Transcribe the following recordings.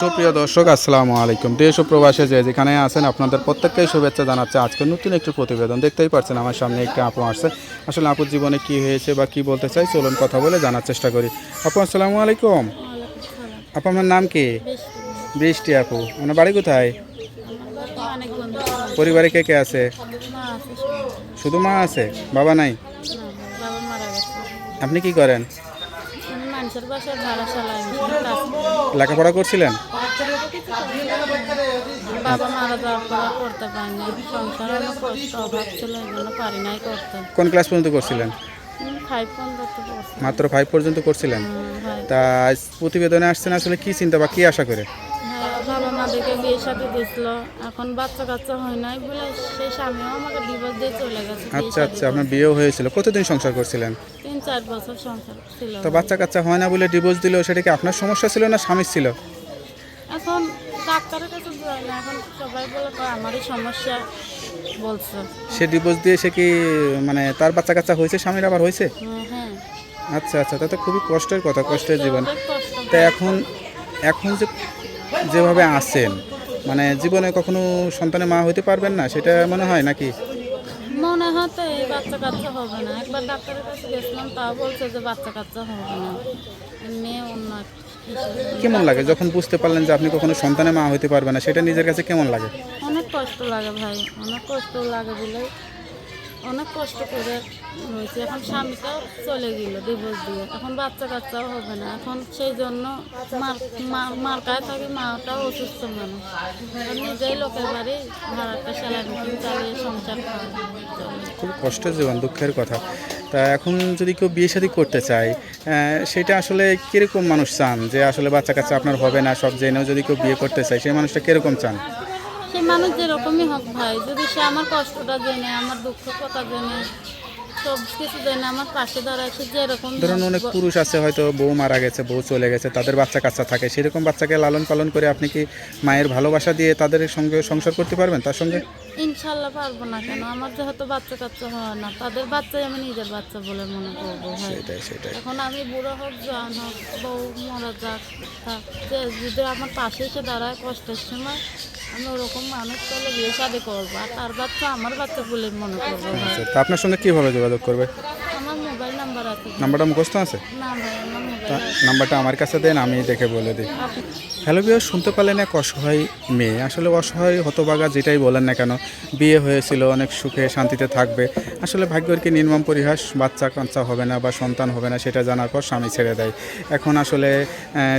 সুপ্রিয় দর্শক আসসালামু আলাইকুম। দেশ ও প্রবাসে যে যেখানে আছেন আপনাদের প্রত্যেককেই শুভেচ্ছা জানাচ্ছে। আজকে নতুন একটি প্রতিবেদন দেখতেই পাচ্ছেন আমার সামনে একটি আপু আসছে। আসলে আপুর জীবনে কি হয়েছে বা কি বলতে চাই চলুন কথা বলে জানার চেষ্টা করি। আপু আসসালামু আলাইকুম। আপু আপনার নাম কি? বৃষ্টি আপু। আপনার বাড়ি কোথায়? পরিবারে কে কে আছে? শুধু। মা আছে? বাবা নাই? আপনি কি করেন। লেখাপড়া করছিলেন? বাবা মারা যাওয়ার পর করতে পারিনি সংসার অনেক কষ্ট অভাব ছিল এই জন্য পারি নাই করতে। কোন ক্লাস পর্যন্ত করছিলেন? মাত্র ফাইভ পর্যন্ত করছিলেন? তা প্রতিবেদনে আসছেন আসলে কি চিন্তা বা কি আশা করে? হ্যাঁ, বাবা মাদেরকে বিয়ে সাথে দিয়েছিল এখন বাচ্চা কাচ্চা হয় নাই বলে সেই স্বামীও আমাকে ডিভোর্স দিয়ে চলে গেছে আচ্ছা আচ্ছা আপনার বিয়েও হয়েছিল। কতদিন সংসার করছিলেন? তিন চার বছর সংসার ছিল। তো বাচ্চা কাচ্চা হয় না বলে ডিভোর্স দিল সেটা কি আপনার সমস্যা ছিল না স্বামীর ছিল? এখন ডাক্তারের কাছে যাই না এখন সবাই বলে কয় আমারই সমস্যা বলছে। সে ডিভোর্স দিয়ে সে কি মানে তার বাচ্চা কাচ্চা হয়েছে স্বামীর আবার হয়েছে? হ্যাঁ, হ্যাঁ। আচ্ছা আচ্ছা তা তো খুবই কষ্টের কথা কষ্টের জীবন। তা এখন এখন যে যেভাবে আছেন মানে জীবনে কখনো সন্তানের মা হতে পারবেন না সেটা মনে হয় নাকি? মনে হয় তো এই বাচ্চা কাচ্চা হবে না। একবার ডাক্তারের কাছে গেছিলাম তাও বলছে যে বাচ্চা কাচ্চা হবে না মেয়ে অন্য এক হিসেবে। কেমন লাগে? যখন বুঝতে পারলেন যে আপনি কখনো সন্তানের মা হতে পারবেন না সেটা নিজের কাছে কেমন লাগে? অনেক কষ্ট লাগে ভাই অনেক কষ্ট লাগে বলে অনেক কষ্ট করে রয়েছে। এখন স্বামীটাও চলে গেল ডিভোর্স দিয়ে। এখন বাচ্চা কাচ্চাও হবে না। এখন সেই জন্য মার মা- মার কাছে থাকে মাটাও অসুস্থ মানুষ। নিজেই লোকের বাড়ি ভাড়াটা সেলাই চালিয়ে সংসার খুব কষ্টের জীবন দুঃখের কথা। তা এখন যদি কেউ বিয়ে শাদী করতে চায় সেটা আসলে কীরকম মানুষ চান যে আসলে বাচ্চা কাচ্চা আপনার হবে না, সব জেনেও যদি কেউ বিয়ে করতে চায়, সেই মানুষটা কীরকম চান? সেই মানুষ যেরকমই হোক ভাই, যদি সে আমার কষ্টটা জেনে, আমার দুঃখ কথা জেনে সব কিছু জেনে আমার পাশে দাঁড়ায় সে যেরকম ধরুন অনেক পুরুষ আছে হয়তো বউ মারা গেছে বউ চলে গেছে তাদের বাচ্চা কাচ্চা থাকে। সেরকম বাচ্চাকে লালন পালন করে আপনি কি মায়ের ভালোবাসা দিয়ে তাদের সঙ্গে সংসার করতে পারবেন তার সঙ্গে? ইনশাল্লাহ পারব না কেন আমার যেহেতু বাচ্চা কাচ্চা হয় না তাদের বাচ্চাই আমি নিজের বাচ্চা বলে মনে করব সেটাই সেটাই। এখন আমি বুড়ো হোক জওয়ান হোক বউ মরা যাক থাক যে যদি আমার পাশে এসে দাঁড়ায় কষ্টের সময় আমি ওরকম মানুষ তাহলে বিয়ে শাদি করব। আর তার বাচ্চা আমার বাচ্চা বলে মনে করব আচ্ছা তা আপনার সঙ্গে কীভাবে যোগাযোগ করবে? আমার মোবাইল নাম্বার আছে। নাম্বারটা মুখস্থ আছে? না ভাই আমার মোবাইল নাম্বারটা আমার কাছে দেন আমি দেখে বলে দিই। হ্যালো বিয়ে শুনতে পারলেন এক অসহায় মেয়ে। আসলে অসহায় হতবাগা যেটাই বলেন না কেন, বিয়ে হয়েছিল, অনেক সুখে শান্তিতে থাকবে। আসলে ভাগ্যের কি নির্মম পরিহাস, বাচ্চা কাচ্চা হবে না বা সন্তান হবে না সেটা জানার পর স্বামী ছেড়ে দেয়। এখন আসলে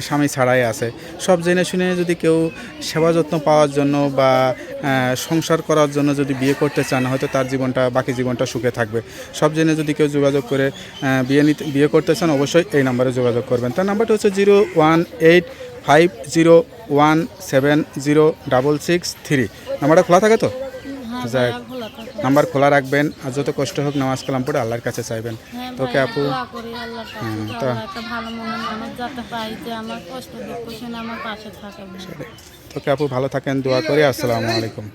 স্বামী ছাড়াই আছে। সব জেনে শুনে যদি কেউ সেবা যত্ন পাওয়ার জন্য বা সংসার করার জন্য যদি বিয়ে করতে চান, হয়তো তার জীবনটা, বাকি জীবনটা সুখে থাকবে। সব জেনে যদি কেউ যোগাযোগ করে বিয়ে নিতে, বিয়ে করতে চান, অবশ্যই এই নাম্বারে যোগাযোগ করবেন। তার নাম্বারটা হচ্ছে zero one eight five zero one seven zero double six three নাম্বারটা খোলা থাকে তো হ্যাঁ যাক। থাকে নাম্বার খোলা রাখবেন আর যত কষ্ট হোক নামাজ কালাম পড়ে আল্লাহর কাছে চাইবেন হ্যাঁ তোকে আপু তো। তোকে আপু ভালো থাকেন দোয়া করি আসসালামু আলাইকুম।